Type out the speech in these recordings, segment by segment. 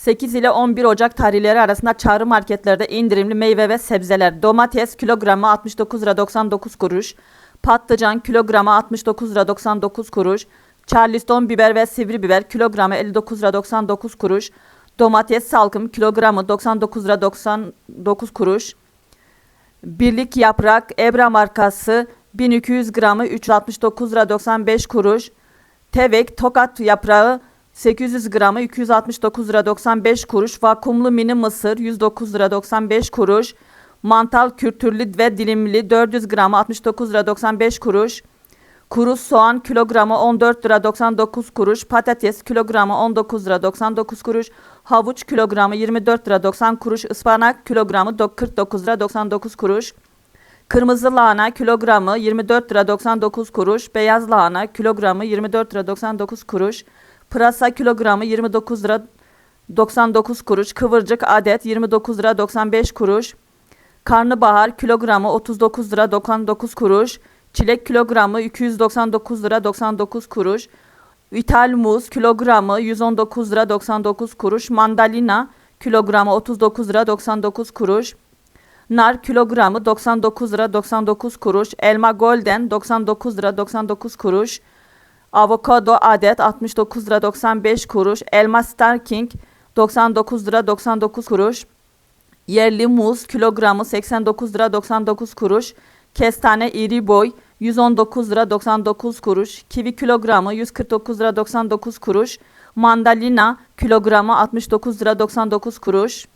8 ile 11 Ocak tarihleri arasında çağrı marketlerde indirimli meyve ve sebzeler. Domates kilogramı 69 lira 99 kuruş. Patlıcan kilogramı 69 lira 99 kuruş. Charleston biber ve sivri biber kilogramı 59 lira 99 kuruş. Domates salkım kilogramı 99 lira 99 kuruş. Birlik yaprak Ebra markası 1200 gramı 369 lira 95 kuruş. Tevek tokat yaprağı 800 gramı 269 lira 95 kuruş. Vakumlu mini mısır 109 lira 95 kuruş. Mantal kültürlü ve dilimli 400 gramı 69 lira 95 kuruş. Kuru soğan kilogramı 14 lira 99 kuruş. Patates kilogramı 19 lira 99 kuruş. Havuç kilogramı 24 lira 90 kuruş. Ispanak kilogramı do- 49 lira 99 kuruş. Kırmızı lahana kilogramı 24 lira 99 kuruş. Beyaz lahana kilogramı 24 lira 99 kuruş. Pırasa kilogramı 29 lira 99 kuruş. Kıvırcık adet 29 lira 95 kuruş. Karnabahar kilogramı 39 lira 99 kuruş. Çilek kilogramı 299 lira 99 kuruş. İthal muz kilogramı 119 lira 99 kuruş. Mandalina kilogramı 39 lira 99 kuruş. Nar kilogramı 99 lira 99 kuruş. Elma golden 99 lira 99 kuruş. Avokado adet 69 lira 95 kuruş. Elma Star King 99 lira 99 kuruş. Yerli muz kilogramı 89 lira 99 kuruş. Kestane iri boy 119 lira 99 kuruş. Kivi kilogramı 149 lira 99 kuruş. Mandalina kilogramı 69 lira 99 kuruş.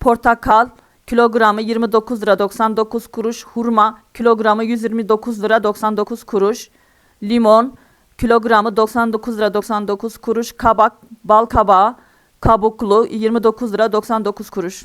Portakal kilogramı 29 lira 99 kuruş. Hurma kilogramı 129 lira 99 kuruş. Limon kilogramı 99 lira 99 kuruş. Kabak, bal kabağı kabuklu 29 lira 99 kuruş.